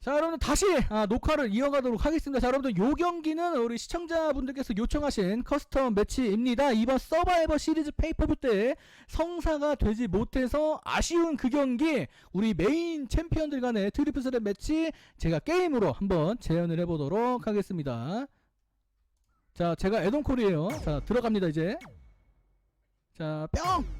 자, 여러분 다시 아, 녹화를 이어가도록 하겠습니다. 자, 여러분들 요 경기는 우리 시청자분들께서 요청하신 커스텀 매치입니다. 이번 서바이버 시리즈 페이퍼부 때 성사가 되지 못해서 아쉬운 그 경기 우리 메인 챔피언들 간의 트리플 스랩 매치 제가 게임으로 한번 재현을 해보도록 하겠습니다. 자, 제가 에돈콜이에요. 자, 들어갑니다 이제. 자, 뿅!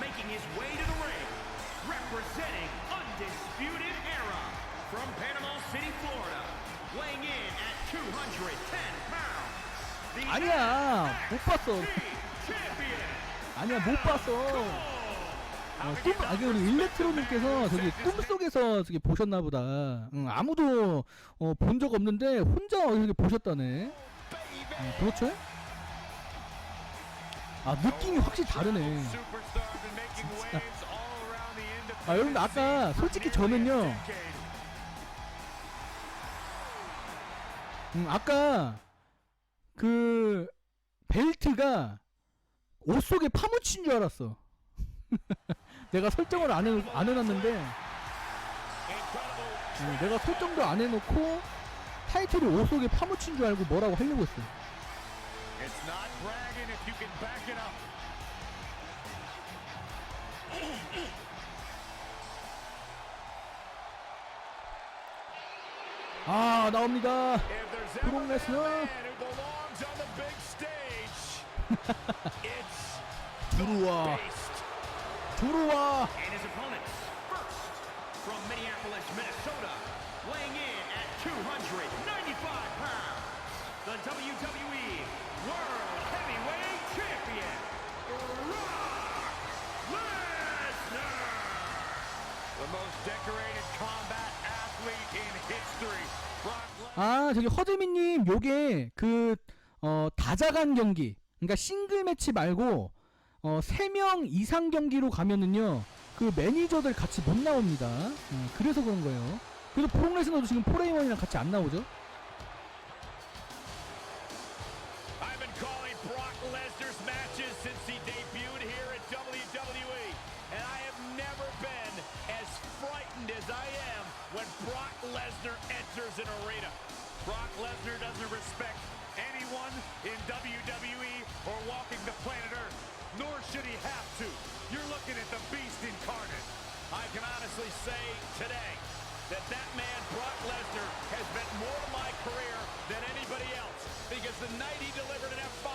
Making his way to the ring, representing Undisputed Era from Panama City, Florida, weighing in at 210 pounds. The 아니야 못 봤어. NXT champion. 아니야 못 봤어. 어, 꿈, 아, 그 우리 일렉트로님께서 저기 꿈속에서 저기 보셨나 보다. 응, 아무도 어, 본 적 없는데 혼자 이렇게 보셨다네. 응, 그렇죠? 아 느낌이 확실히 다르네. 아 여러분 아까 솔직히 저는요. 음, 아까 그 벨트가 옷 속에 파묻힌 줄 알았어. 내가 설정을 안, 해, 안 해놨는데 어, 내가 설정도 안 해놓고 타이틀이 옷 속에 파묻힌 줄 알고 뭐라고 하려고 했어. 아 나옵니다. If there's Brock ever been a Lesnar. man who belongs on the big stage, it's 들어와 Beast. 들어와. And his opponents, first from Minneapolis, Minnesota, weighing in at 295 pounds, the WWE World Heavyweight Champion, Brock Lesnar. The most decorated combat 아 저기 허드미님 요게 그 어, 다자간 경기 그러니까 싱글 매치 말고 어, 3명 이상 경기로 가면은요 그 매니저들 같이 못 나옵니다. 어, 그래서 그런 거예요. 그래서 프롱레스너도 지금 포레이먼이랑 같이 안 나오죠 honestly say today that that man, Brock Lesnar, has meant more to my career than anybody else. Because the night he delivered an F5,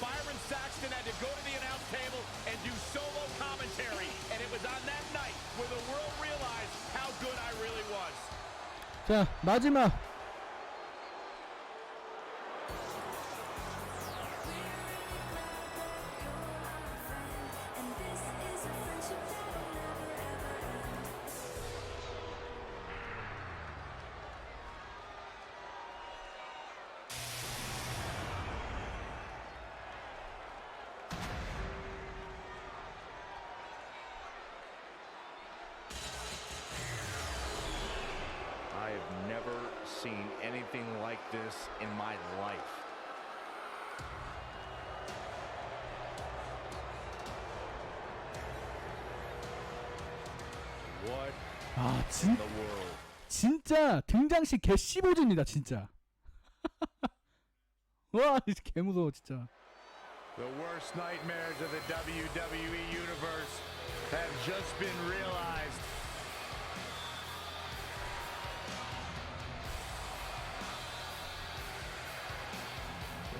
Byron Saxton had to go to the announce table and do solo commentary. And it was on that night where the world realized how good I really was. 자 마지막 seen anything like this in my life. What 아 진, the world? 진짜 등장시 개 15진이다 진짜 와 개 무서워 진짜 The worst nightmares of the WWE Universe have just been realized.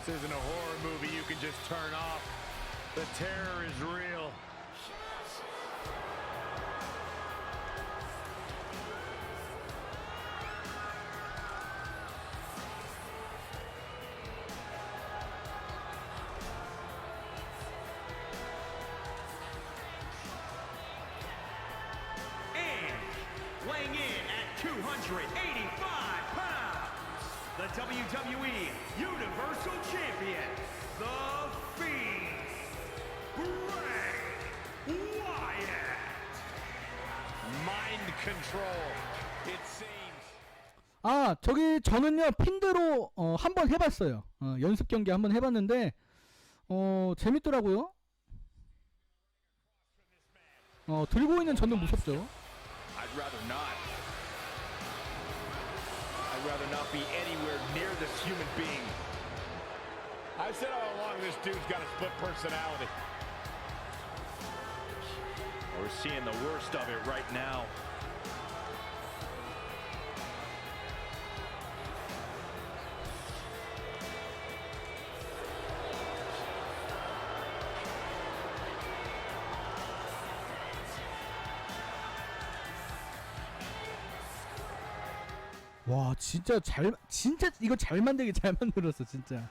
isn't a horror movie you can just turn off. The terror is real. And weighing in at 285 pounds. The WWE Universal Champion, The Fiend, Bray Wyatt. Mind control, it seems. 아 저기 저는요 핀대로 어, 한번 해봤어요 어, 연습 경기 한번 해봤는데 어 재밌더라고요 어 들고 있는 저는 무섭죠 I'd rather not. I'd rather not be anywhere near this human being. I said all along this dude's got a split personality. We're seeing the worst of it right now. 와 진짜 잘 진짜 이거 잘 만들기 잘 만들었어 진짜.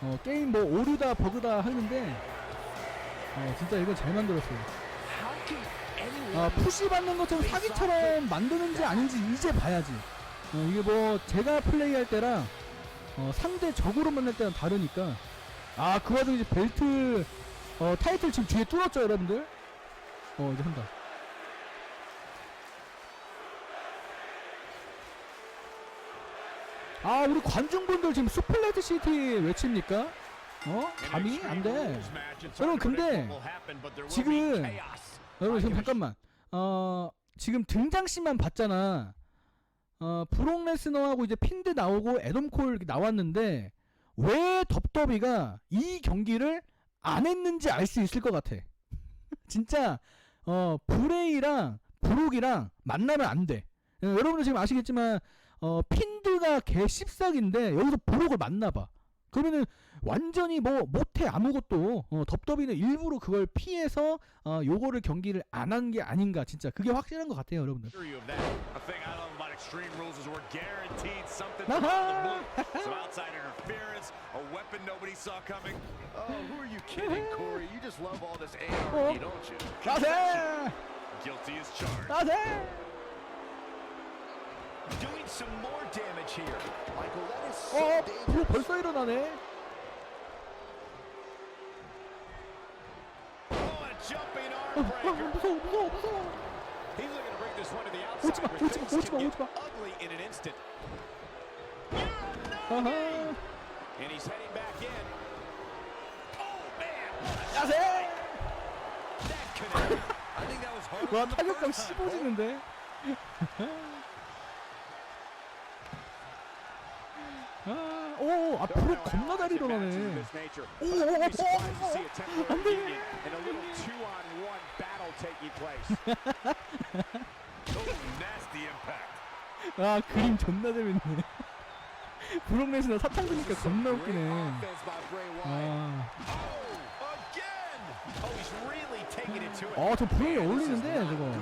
어 게임 뭐 오류다 버그다 하는데 어 진짜 이거 잘 만들었어요. 아 푸시 받는 것처럼 사기처럼 만드는지 아닌지 이제 봐야지. 어 이게 뭐 제가 플레이할 때랑 어 상대 적으로 만날 때랑 다르니까. 아그 와중에 이제 벨트 어 타이틀 지금 뒤에 뚫었죠 여러분들? 어 이제 한다 아 우리 관중분들 지금 스플래트 시티 외칩니까? 어? 감히? 안돼 여러분, 근데 지금- 여러분 지금 잠깐만 어 지금 등장씬만 봤잖아 어 브록 레스너하고 이제 핀드 나오고 애덤 콜 나왔는데 왜 덥더비가 이 경기를 안 했는지 알 수 있을 것 같아 진짜 어 브레이랑 브록이랑 만나면 안돼 어, 여러분들 지금 아시겠지만 어 핀드가 개 씹싹인데 여기서 브록을 만나봐 그러면은 완전히 뭐 못해 아무것도 어, 덥더비는 일부러 그걸 피해서 어, 요거를 경기를 안 한 게 아닌가 진짜 그게 확실한 것 같아요 여러분들 Uh-huh. Oh, Oh. 나세. 나세 어. 브록 벌써 일어나네 Oh, 어, 어. 무서워 무서워 무서워 He's looking to bring this one to the 오지 outside. 마, where 오지 마, things 오지 마, can 오지 마. get ugly in an instant. 아하 And he's heading back in. Oh, man. 나세 That connected. I think that was harder 와 타격감. 15지는데 아, 오, 아, 브록 겁나 잘 일어나네. 오, 오, 오, 오, 오, 안 돼. Oh. 아, 그림 존나 재밌네. 브록 레스너 사탕 드니까 겁나 웃기네. 아, Oh. Oh. 어, 저 브록이 어울리는데, 저거.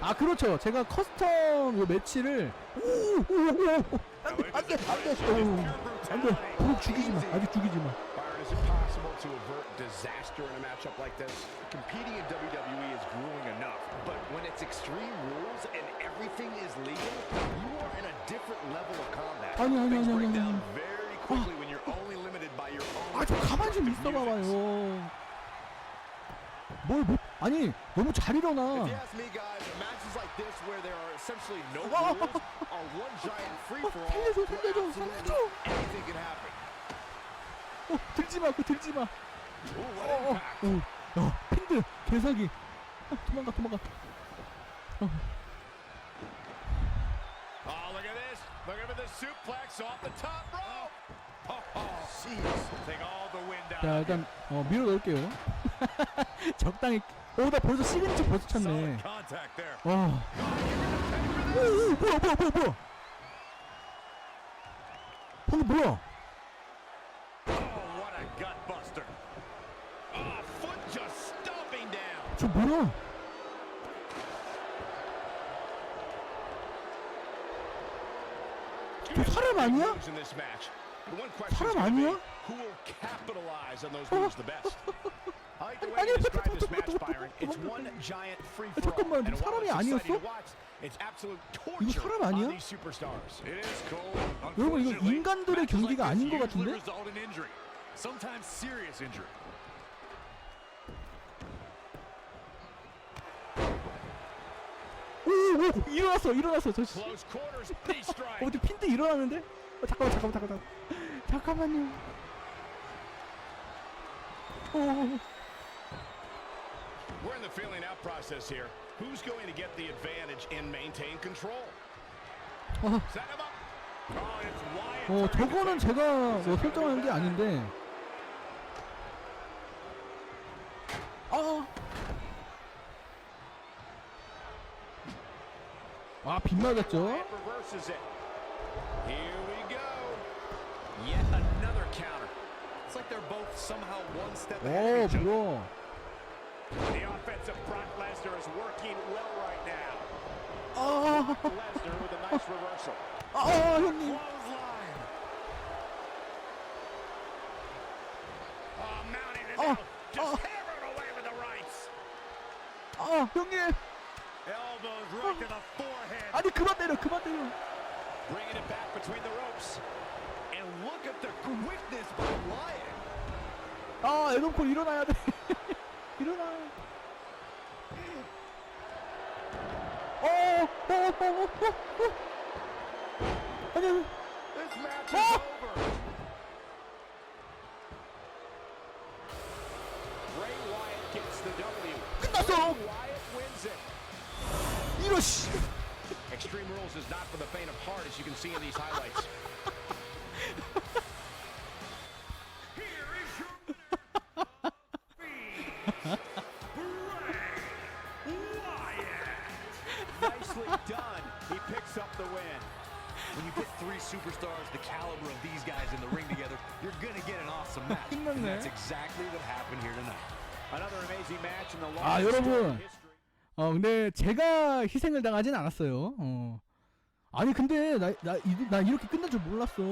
아, 그렇죠. 제가 커스텀 요 매치를, 오, 오, 오, 오, 안 돼, 안 돼, 안 돼, 오, 안 돼. 브록 죽이지 마. 아직 죽이지 마. Byron, is it possible to avert disaster in a matchup like this? Competing in WWE is grueling enough, but when it's extreme rules and everything is legal, you are in a different level of combat. 아니, 아니, 아니, 아니, down 아니. very quickly when you're only limited by your own 아, 좀 가만히 좀 music. 있어 봐봐요. 뭘, 뭐, 아니, 너무 잘 If 일어나. you ask me, guys, this where there are essentially no 와, rules are one giant free-for-all. 살려줘, where 살려줘, absolutely 살려줘. anything can happen. 어, 들지 마, 그거 들지 마. Ooh, what 어, 어, impact. 어, 야, 핀드, 개사기. 어, 도망가, 도망가. Oh, look at this. Look at the suplex off the top rope. Oh, oh. Jeez. Take all the wind out. 자, 일단, 어, 밀어 넣을게요. 적당히. 오, 나 벌써 시그니처 벌써 쳤네. 와. 오, 오, 뭐야, 뭐야, 뭐야, 뭐야. 방금 뭐야? Oh. Oh. 저 뭐야? 저 사람 아니야? 사람 아니야? 어? 아니, 아. 잠깐만, while 사람이 아니었어? torture 사람 아니야? 여러분 이거 인간들의 경기가 아닌 것 같은데? 오오 일어났어 일어났어 저. 어, 근데 핀트 일어나는데? 어, 잠깐만, 잠깐만, 잠깐만, 잠깐만. 잠깐만요. 어, We're in the feeling out process here. Who's going to get the advantage and maintain control? 어, Set him up. Oh, it's Wyatt. 어, 저거는 제가 뭐 설정한 게 아닌데. 아. 아, 빗 맞았죠? Wyatt reverses it. Here we go. Yet another counter. It's like they're both somehow one step 오, ahead of each other. 뭐야. The offensive Brock Lesnar is working well right now. 아, Lesnar with a nice reversal. 아, 형님. Clothesline. Oh, mounting it Oh, now. Just oh. hammered away with the rights. 아, 형님. Elbows right to the forehead. 아니, 그만 때려, 그만 때려. Bringing it back between the ropes. And look at the quickness by Wyatt. 아, 에덤콜 일어나야 돼. 일어나. 어, 어, 어, 어, 어, 어. 아니, 아니. This match is Oh. over. Bray Wyatt gets the W. 끝났어. Wyatt wins it. 이러 씨. Extreme Rules is not for the faint of heart, as you can see in these highlights. When you put three superstars the caliber of these guys in the ring together, you're gonna get an awesome match. And that's exactly what happened here tonight. Another amazing match in the 아, 여러분. 어, 근데 제가 희생을 당하진 않았어요. 어. 아니, 근데 나, 나, 이- 나 이렇게 끝날 줄 몰랐어.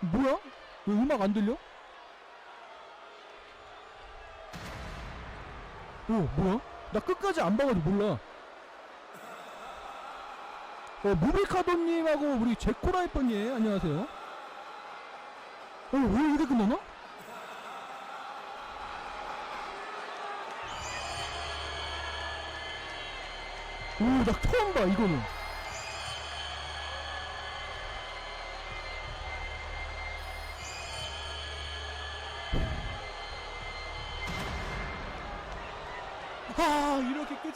뭐야? 왜 음악 안 들려? 어, 뭐야? 나 끝까지 안 봐가지고 몰라. 어, 무비카도님하고 우리 제코라이퍼님, 안녕하세요. 어, 왜 이렇게 끝나나? 오, 나 처음 봐, 이거는.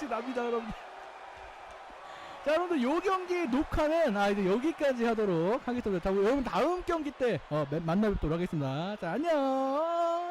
끝이 납니다, 여러분. 자, 여러분들, 요 경기 녹화는, 아, 이제 여기까지 하도록 하겠습니다. 자, 여러분, 다음 경기 때, 어, 매- 만나뵙도록 하겠습니다. 자, 안녕!